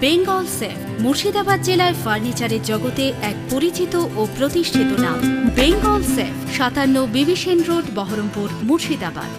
Bengal safe, Murshidabad জেলায় ফার্নিচারের জগতে এক পরিচিত ও প্রতিষ্ঠিত নাম। বেঙ্গল সেফ, সাতান্ন বিবিসেন রোড, বহরমপুর, মুর্শিদাবাদ।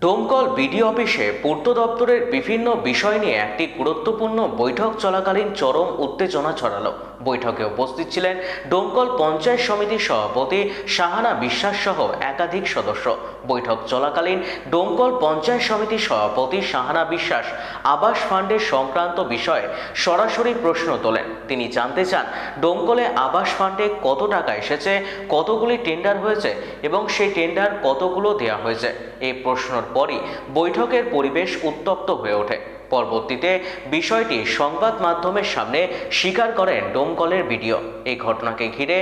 ডোমকল বিডি অফিসে পূর্ত দপ্তরের বিভিন্ন বিষয় নিয়ে একটি গুরুত্বপূর্ণ বৈঠক চলাকালীন চরম উত্তেজনা ছড়ালো। বৈঠকে উপস্থিত ছিলেন ডোমকল পঞ্চায়েত সমিতির সভাপতি শাহানা বিশ্বাস সহ একাধিক সদস্য। বৈঠক চলাকালীন ডোমকল পঞ্চায়েত সমিতির সভাপতি শাহানা বিশ্বাস আবাস ফান্ডের সংক্রান্ত বিষয়ে সরাসরি প্রশ্ন তোলেন। তিনি জানতে চান, ডোমকলে আবাস ফান্ডে কত টাকা এসেছে, কতগুলি টেন্ডার হয়েছে এবং সেই টেন্ডার কতগুলো দেওয়া হয়েছে? এই প্রশ্নর পরই বৈঠকের পরিবেশ উত্তপ্ত হয়ে ওঠে। পরবর্তীতে বিষয়টি সংবাদ মাধ্যমের সামনে স্বীকার করেন ডোমকলের ভিডিও এই ঘটনাকে ঘিরে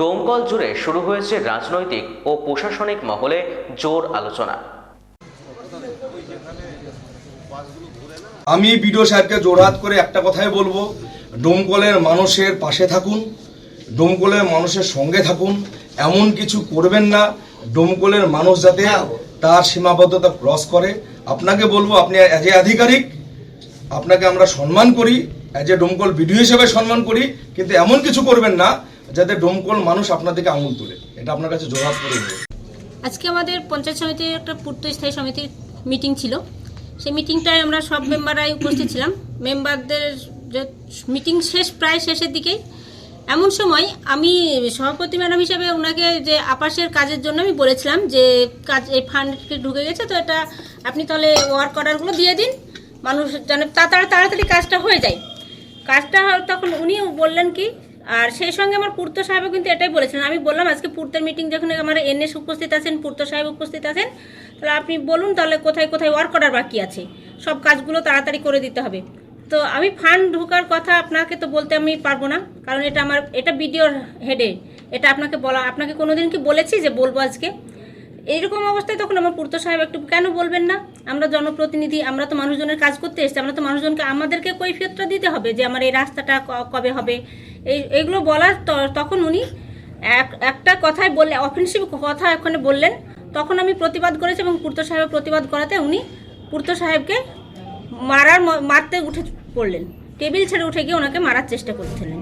ডোমকল জুড়ে শুরু হয়েছে রাজনৈতিক ও প্রশাসনিক মহলে জোর আলোচনা। আমি বিডিও সাহেবকে জোরহাত করে একটা কথাই বলব। ডোমকলের মানুষের পাশে থাকুন, ডোমকলের মানুষের সঙ্গে থাকুন। এমন কিছু করবেন না, ডোমকলের মানুষ যাতে তার সীমাবদ্ধতা ক্রস করে। আপনাকে বলব, আপনি অ্যাজ এ আধিকারিক আপনাকে আমরা সম্মান করি অ্যাজ এ ডোমকল বিডিও হিসেবে সম্মান করি, কিন্তু এমন কিছু করবেন না যাতে ডোমকল মানুষ আপনার দিকে আঙুল তোলে। এটা আপনার কাছে জোরহাত করে আজকে আমাদের পঞ্চায়েত সমিতির একটা পূর্ত স্থায়ী সমিতির মিটিং ছিল। সেই মিটিংটায় আমরা সব মেম্বাররাই উপস্থিত ছিলাম। মেম্বারদের মিটিং শেষ, প্রায় শেষের দিকেই। এমন সময় আমি সভাপতি ম্যাডাম হিসাবে ওনাকে যে আপাসের কাজের জন্য আমি বলেছিলাম যে, কাজ এই ফান্ড ঢুকে গেছে, তো এটা আপনি তাহলে ওয়ার্ক অর্ডারগুলো দিয়ে দিন। মানুষ যেন তাড়াতাড়ি তাড়াতাড়ি কাজটা হয়ে যায়। কাজটা তখন উনি বললেন কি, আর সেই সঙ্গে আমার পূর্ত সাহেবও কিন্তু এটাই বলেছিলেন। আমি বললাম, আজকে পূর্তের মিটিং যখন আমার এনএস উপস্থিত আছেন, পূর্ত সাহেব উপস্থিত আছেন, তাহলে আপনি বলুন তাহলে কোথায় কোথায় ওয়ার্ক অর্ডার বাকি আছে। সব কাজগুলো তাড়াতাড়ি করে দিতে হবে। তো আমি ফান্ড ঢোকার কথা আপনাকে তো বলতে আমি পারব না, কারণ এটা আমার এটা ভিডিওর হেডে এটা আপনাকে বলা আপনাকে কোনোদিন কি বলেছি যে বলব আজকে? এইরকম অবস্থায় তখন আমার পূর্ত সাহেব একটু কেন বলবেন না? আমরা জনপ্রতিনিধি, আমরা তো মানুষজনের কাজ করতে এসেছি, আমরা তো মানুষজনকে আমাদেরকে কৈফিয়তটা দিতে হবে যে আমার এই রাস্তাটা কবে হবে? এই, এইগুলো বলার তখন উনি এক, একটা কথায় বললে অফেন্সিভ কথা ওখানে বললেন, তখন আমি প্রতিবাদ করেছি এবং পূর্ত সাহেবের প্রতিবাদ করাতে উনি পূর্ত সাহেবকে মারার মারতে উঠে পড়লেন। টেবিল ছেড়ে উঠে গিয়ে ওনাকে মারার চেষ্টা করছিলেন।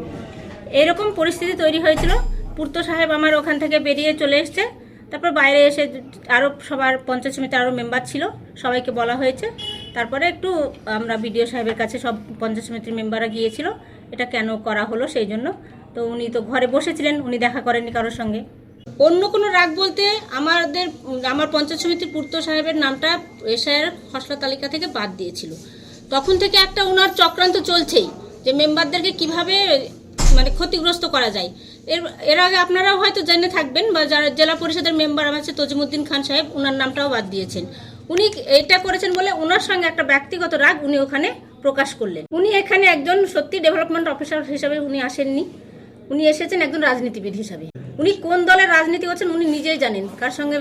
এরকম পরিস্থিতি তৈরি হয়েছিল। পূর্ত সাহেব আমার ওখান থেকে বেরিয়ে চলে এসছে। তারপর বাইরে এসে আরও সবার পঞ্চায়েত সমিতি আরও মেম্বার ছিল, সবাইকে বলা হয়েছে। তারপরে একটু আমরা বিডিও সাহেবের কাছে সব পঞ্চায়েত সমিতির মেম্বাররা গিয়েছিল, এটা কেন করা হলো সেই জন্য। তো উনি তো ঘরে বসেছিলেন, উনি দেখা করেননি কারোর সঙ্গে। অন্য কোনো রাগ বলতে আমাদের, আমার পঞ্চায়েত সমিতির পূর্ত সাহেবের নামটা এসআইয়ের খসড়া তালিকা থেকে বাদ দিয়েছিল। তখন থেকে একটা ওনার চক্রান্ত চলছেই, যে মেম্বারদেরকে কীভাবে মানে ক্ষতিগ্রস্ত করা যায়। এর এর আগে আপনারাও হয়তো জেনে থাকবেন বা যারা জেলা পরিষদের মেম্বার আছে তজিমুদ্দিন খান সাহেব ওনার নামটাও বাদ দিয়েছেন। উনি এটা করেছেন বলে ওনার সঙ্গে একটা ব্যক্তিগত রাগ উনি ওখানে প্রকাশ করলেন। উনি এখানে একজন সত্যি ডেভেলপমেন্ট অফিসার হিসাবে উনি আসেননি। উনি এসেছেন একজন রাজনীতিবিদ হিসাবে। উনি কোন দলের রাজনীতি করছেন উনি নিজেই জানেন। কার সঙ্গে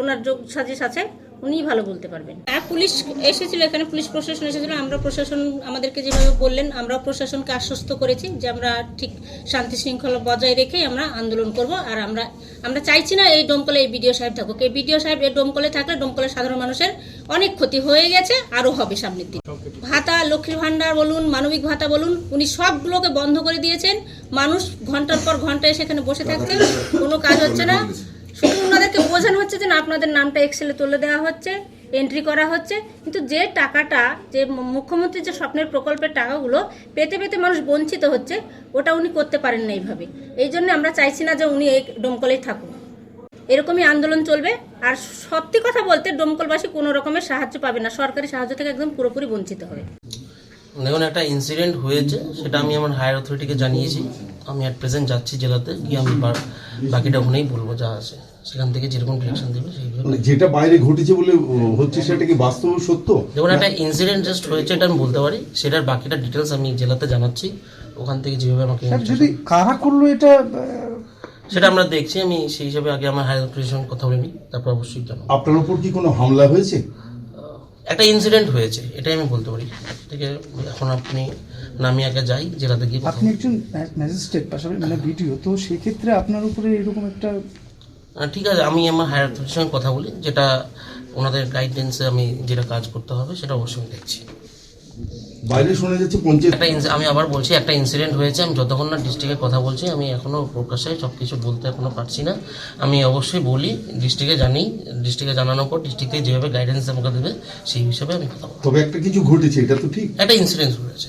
ওনার যোগ সাজিশ আছে? উনিই ভালো বলতে পারবেন। হ্যাঁ পুলিশ এসেছিল, এখানে পুলিশ প্রশাসন এসেছিল। আমরা প্রশাসন আমাদেরকে যেভাবে বললেন আমরা প্রশাসনকে আশ্বস্ত করেছি যে আমরা ঠিক শান্তি শৃঙ্খলা বজায় রেখেই আমরা আন্দোলন করব। আর আমরা আমরা চাইছি না এই ডোমকলে এই বিডিও সাহেব থাকুক। এই বিডিও সাহেব এই ডোমকলে থাকলে ডোমকলের সাধারণ মানুষের অনেক ক্ষতি হয়ে গেছে, আরও হবে সামনের দিকে ভাতা, লক্ষ্মীর ভাণ্ডার বলুন, মানবিক ভাতা বলুন, উনি সবগুলোকে বন্ধ করে দিয়েছেন। মানুষ ঘণ্টার পর ঘণ্টা এসে এখানে বসে থাকছে কোনো কাজ হচ্ছে না। শুধু ওনাদেরকে বোঝানো হচ্ছে যে আপনাদের নামটা এক্সেলে তুলে দেওয়া হচ্ছে এন্ট্রি করা হচ্ছে, কিন্তু যে টাকাটা, যে মু- মুখ্যমন্ত্রীর যে স্বপ্নের প্রকল্পের টাকাগুলো পেতে পেতে মানুষ বঞ্চিত হচ্ছে, ওটা উনি করতে পারেন না এইভাবে। এই জন্য আমরা চাইছি না যে উনি এই ডোমকলেই থাকুন এরকমই আন্দোলন চলবে, আর সত্যি কথা বলতে ডোমকলবাসী কোনো রকমের সাহায্য পাবে না, সরকারি সাহায্য থেকে একদম পুরোপুরি বঞ্চিত হবে। দেখুন একটা ইনসিডেন্ট হয়েছে, সেটা আমি আমার হায়ার অথরিটিকে জানিয়েছি, আমি অ্যাট প্রেজেন্ট যাচ্ছি জেলাতে, গিয়ে আমি বাকিটা ওখানেই বলব যা আছে। সেখান থেকে যেরকম ডিরেকশন দেবে সেইভাবে মানে যেটা বাইরে ঘটেছে বলে হচ্ছে সেটা কি বাস্তব সত্য? দেখুন একটা ইনসিডেন্ট জাস্ট হয়েছে এটা আমি বলতে পারি। সেটার বাকিটা ডিটেলস আমি জেলাতে জানাচ্ছি। ওখান থেকে যেভাবে আমাকে যদি কারা করল এটা সেটা আমরা দেখছি আমি সেই হিসাবে আগে আমার হায়ার অথরিটির কথা বলে নিই তারপর অবশ্যই জানাব। আপনার উপর কি কোনো হামলা হয়েছে? একটা ইনসিডেন্ট হয়েছে এটাই আমি বলতে পারি। আছে এখন আপনি না আমি আগে যাই জেলাতে গিয়ে আপনি একজন ম্যাজিস্ট্রেট পাশাপাশি মানে ভিডিও তো সেক্ষেত্রে আপনার উপরে এরকম একটা ঠিক আছে আমি আমার হায়ার অথরিটির সঙ্গে কথা বলি যেটা ওনাদের গাইডেন্সে আমি যেটা কাজ করতে হবে সেটা অবশ্যই দেখছি। বাইরে শোনা যাচ্ছে পঞ্চায়েত আমি আবার বলছি একটা ইনসিডেন্ট হয়েছে আমি যতক্ষণ না ডিস্ট্রিক্টের কথা বলছি আমি এখনও প্রকাশ্যে সব কিছু বলতে এখনও পারছি না। আমি অবশ্যই বলি ডিস্ট্রিক্টে জানি ডিস্ট্রিক্টে জানানোর পর ডিস্ট্রিক্টে যেভাবে গাইডেন্স আমাকে দেবে সেই হিসাবে আমি কথা বলব। তবে একটা কিছু ঘটেছে এটা তো ঠিক। একটা ইনসিডেন্ট হয়েছে